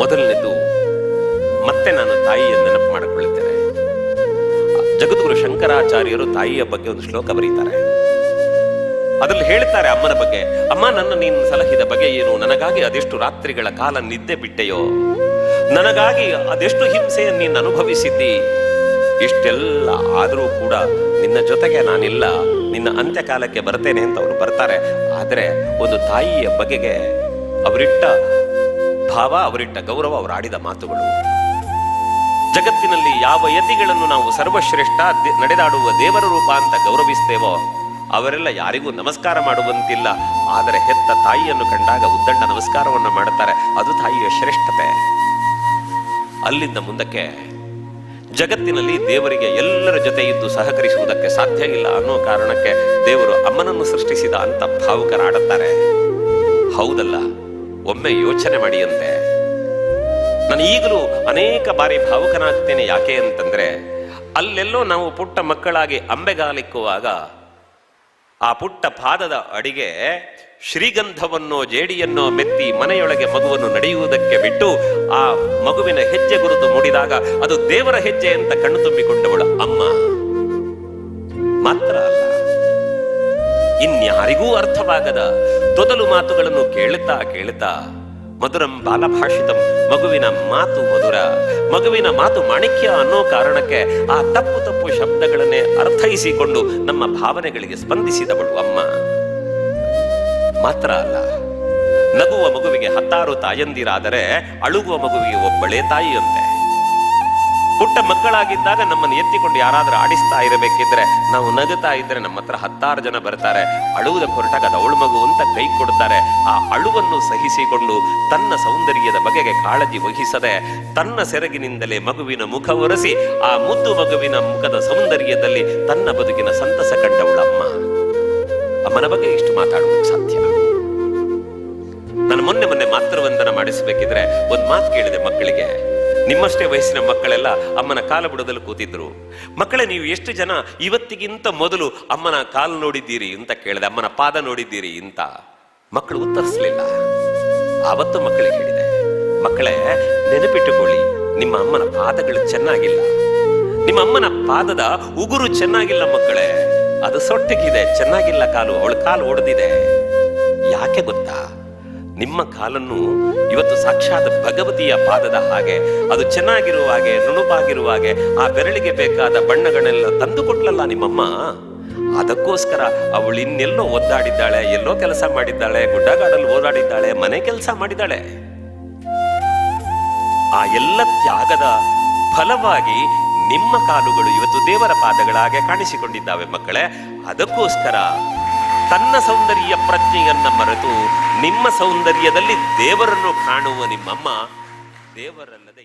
ಮೊದಲನೇದು ಮತ್ತೆ ನಾನು ತಾಯಿಯ ನೆನಪು ಮಾಡಿಕೊಳ್ಳುತ್ತೇನೆ. ಜಗದ್ಗುರು ಶಂಕರಾಚಾರ್ಯರು ತಾಯಿಯ ಬಗ್ಗೆ ಒಂದು ಶ್ಲೋಕ ಬರೀತಾರೆ. ಅದರಲ್ಲಿ ಹೇಳ್ತಾರೆ ಅಮ್ಮನ ಬಗ್ಗೆ, ಅಮ್ಮ, ನನ್ನ ನೀನು ಸಲಹಿದ ಬಗೆ ಏನು? ನನಗಾಗಿ ಅದೆಷ್ಟು ರಾತ್ರಿಗಳ ಕಾಲ ನಿದ್ದೆ ಬಿಟ್ಟೆಯೋ? ನನಗಾಗಿ ಅದೆಷ್ಟು ಹಿಂಸೆಯನ್ನು ನೀನು ಅನುಭವಿಸಿದ್ದಿ? ಇಷ್ಟೆಲ್ಲ ಆದರೂ ಕೂಡ ನಿನ್ನ ಜೊತೆಗೆ ನಾನಿಲ್ಲ. ನಿನ್ನ ಅಂತ್ಯಕಾಲಕ್ಕೆ ಬರ್ತೇನೆ ಅಂತ ಅವರು ಬರ್ತಾರೆ. ಆದರೆ ಒಂದು ತಾಯಿಯ ಬಗೆಗೆ ಅವರಿಟ್ಟ ಭಾವ ಅವರಿಟ್ಟ ಗೌರವ ಅವರು ಆಡಿದ ಮಾತುಗಳು. ಜಗತ್ತಿನಲ್ಲಿ ಯಾವ ಯತಿಗಳನ್ನು ನಾವು ಸರ್ವಶ್ರೇಷ್ಠ ನಡೆದಾಡುವ ದೇವರ ರೂಪ ಅಂತ ಗೌರವಿಸ್ತೇವೋ, ಅವರೆಲ್ಲ ಯಾರಿಗೂ ನಮಸ್ಕಾರ ಮಾಡುವಂತಿಲ್ಲ. ಆದರೆ ಹೆತ್ತ ತಾಯಿಯನ್ನು ಕಂಡಾಗ ಉದ್ದಂಡ ನಮಸ್ಕಾರವನ್ನು ಮಾಡುತ್ತಾರೆ. ಅದು ತಾಯಿಯ ಶ್ರೇಷ್ಠತೆ. ಅಲ್ಲಿಂದ ಮುಂದಕ್ಕೆ ಜಗತ್ತಿನಲ್ಲಿ ದೇವರಿಗೆ ಎಲ್ಲರ ಜೊತೆ ಇದ್ದು ಸಹಕರಿಸುವುದಕ್ಕೆ ಸಾಧ್ಯ ಇಲ್ಲ ಅನ್ನೋ ಕಾರಣಕ್ಕೆ ದೇವರು ಅಮ್ಮನನ್ನು ಸೃಷ್ಟಿಸಿದ ಅಂತ ಭಾವುಕರಾಡುತ್ತಾರೆ. ಹೌದಲ್ಲ? ಒಮ್ಮೆ ಯೋಚನೆ ಮಾಡಿಯಂತೆ ನಾನು ಈಗಲೂ ಅನೇಕ ಬಾರಿ ಭಾವುಕನಾಗ್ತೇನೆ ಯಾಕೆ ಅಂತಂದ್ರೆ, ಅಲ್ಲೆಲ್ಲೋ ನಾವು ಪುಟ್ಟ ಮಕ್ಕಳಾಗಿ ಅಂಬೆಗಾಲಿಕ್ಕುವಾಗ, ಆ ಪುಟ್ಟ ಪಾದದ ಅಡಿಗೆ ಶ್ರೀಗಂಧವನ್ನೋ ಜೇಡಿಯನ್ನೋ ಮೆತ್ತಿ ಮನೆಯೊಳಗೆ ಮಗುವನ್ನು ನಡೆಯುವುದಕ್ಕೆ ಬಿಟ್ಟು ಆ ಮಗುವಿನ ಹೆಜ್ಜೆ ಗುರುತು ಮೂಡಿದಾಗ ಅದು ದೇವರ ಹೆಜ್ಜೆ ಅಂತ ಕಣ್ಣು ತುಂಬಿಕೊಂಡವಳು ಅಮ್ಮ. ಮಾತ್ರ ಅಲ್ಲ ಇನ್ಯಾರಿಗೂ ಅರ್ಥವಾಗದ ತೊದಲು ಮಾತುಗಳನ್ನು ಕೇಳುತ್ತಾ ಕೇಳುತ್ತಾ ಮಧುರಂ ಬಾಲಭಾಷಿತಂ, ಮಗುವಿನ ಮಾತು ಮಧುರ, ಮಗುವಿನ ಮಾತು ಮಾಣಿಕ್ಯ ಅನ್ನೋ ಕಾರಣಕ್ಕೆ ಆ ತಪ್ಪು ತಪ್ಪು ಶಬ್ದಗಳನ್ನೇ ಅರ್ಥೈಸಿಕೊಂಡು ನಮ್ಮ ಭಾವನೆಗಳಿಗೆ ಸ್ಪಂದಿಸಿದವಳು ಅಮ್ಮ. ಮಾತ್ರ ಅಲ್ಲ, ನಗುವ ಮಗುವಿಗೆ ಹತ್ತಾರು ತಾಯಂದಿರಾದರೆ ಅಳುಗುವ ಮಗುವಿಗೆ ಒಬ್ಬಳೇ ತಾಯಿಯಂತೆ. ಪುಟ್ಟ ಮಕ್ಕಳಾಗಿದ್ದಾಗ ನಮ್ಮನ್ನು ಎತ್ತಿಕೊಂಡು ಯಾರಾದರೂ ಆಡಿಸ್ತಾ ಇರಬೇಕಿದ್ರೆ ನಾವು ನಗುತ್ತಾ ಇದ್ರೆ ನಮ್ಮ ಹತ್ರ ಹತ್ತಾರು ಜನ ಬರ್ತಾರೆ. ಅಳುವುದ ಹೊರಟಾಗ ಅದು ಅವಳು ಮಗು ಅಂತ ಕೈ ಕೊಡ್ತಾರೆ. ಆ ಅಳುವನ್ನು ಸಹಿಸಿಕೊಂಡು ತನ್ನ ಸೌಂದರ್ಯದ ಬಗೆಗೆ ಕಾಳಜಿ ವಹಿಸದೆ ತನ್ನ ಸೆರಗಿನಿಂದಲೇ ಮಗುವಿನ ಮುಖ ಒರೆಸಿ ಆ ಮುದ್ದು ಮಗುವಿನ ಮುಖದ ಸೌಂದರ್ಯದಲ್ಲಿ ತನ್ನ ಬದುಕಿನ ಸಂತಸ ಕಂಡವಳು ಅಮ್ಮ. ಅಮ್ಮನ ಬಗ್ಗೆ ಇಷ್ಟು ಮಾತಾಡೋದಕ್ಕೆ ಸಾಧ್ಯ? ನಾನು ಮೊನ್ನೆ ಮೊನ್ನೆ ಮಾತೃವಂದನ ಮಾಡಿಸಬೇಕಿದ್ರೆ ಒಂದು ಮಾತು ಕೇಳಿದೆ ಮಕ್ಕಳಿಗೆ. ನಿಮ್ಮಷ್ಟೇ ವಯಸ್ಸಿನ ಮಕ್ಕಳೆಲ್ಲ ಅಮ್ಮನ ಕಾಲ ಬುಡದಲ್ಲಿ ಕೂತಿದ್ರು. ಮಕ್ಕಳೇ, ನೀವು ಎಷ್ಟು ಜನ ಇವತ್ತಿಗಿಂತ ಮೊದಲು ಅಮ್ಮನ ಕಾಲು ನೋಡಿದ್ದೀರಿ ಅಂತ ಕೇಳಿದೆ, ಅಮ್ಮನ ಪಾದ ನೋಡಿದ್ದೀರಿ ಅಂತ. ಮಕ್ಕಳು ಉತ್ತರಿಸಲಿಲ್ಲ. ಆವತ್ತು ಮಕ್ಕಳಿಗೆ ಹೇಳಿದೆ, ಮಕ್ಕಳೇ, ನೆನಪಿಟ್ಟುಕೊಳ್ಳಿ, ನಿಮ್ಮ ಅಮ್ಮನ ಪಾದಗಳು ಚೆನ್ನಾಗಿಲ್ಲ. ನಿಮ್ಮ ಅಮ್ಮನ ಪಾದದ ಉಗುರು ಚೆನ್ನಾಗಿಲ್ಲ ಮಕ್ಕಳೇ, ಅದು ಸೊಟ್ಟಿಗಿದೆ, ಚೆನ್ನಾಗಿಲ್ಲ ಕಾಲು, ಅವಳ ಕಾಲು ಒಡೆದಿದೆ. ಯಾಕೆ ಗೊತ್ತಾ? ನಿಮ್ಮ ಕಾಲನ್ನು ಇವತ್ತು ಸಾಕ್ಷಾತ್ ಭಗವತಿಯ ಪಾದದ ಹಾಗೆ, ಅದು ಚೆನ್ನಾಗಿರುವ ಹಾಗೆ ಆ ಬೆರಳಿಗೆ ಬೇಕಾದ ಬಣ್ಣಗಳೆಲ್ಲ ತಂದು ಕೊಟ್ಲಲ್ಲ ನಿಮ್ಮಮ್ಮ? ಅದಕ್ಕೋಸ್ಕರ ಅವಳು ಇನ್ನೆಲ್ಲೋ ಒದ್ದಾಡಿದ್ದಾಳೆ, ಎಲ್ಲೋ ಕೆಲಸ ಮಾಡಿದ್ದಾಳೆ ಗುಡ್ಡಗಾಡಲ್ಲಿ ಓಡಾಡಿದ್ದಾಳೆ ಮನೆ ಕೆಲಸ ಮಾಡಿದ್ದಾಳೆ. ಆ ಎಲ್ಲ ತ್ಯಾಗದ ಫಲವಾಗಿ ನಿಮ್ಮ ಕಾಲುಗಳು ಇವತ್ತು ದೇವರ ಪಾದಗಳಾಗೆ ಕಾಣಿಸಿಕೊಂಡಿದ್ದಾವೆ ಮಕ್ಕಳೇ. ಅದಕ್ಕೋಸ್ಕರ ತನ್ನ ಸೌಂದರ್ಯ ಪ್ರಜ್ಞೆಯನ್ನ ಮರೆತು ನಿಮ್ಮ ಸೌಂದರ್ಯದಲ್ಲಿ ದೇವರನ್ನು ಕಾಣುವ ನಿಮ್ಮಮ್ಮ ದೇವರಲ್ಲದೆ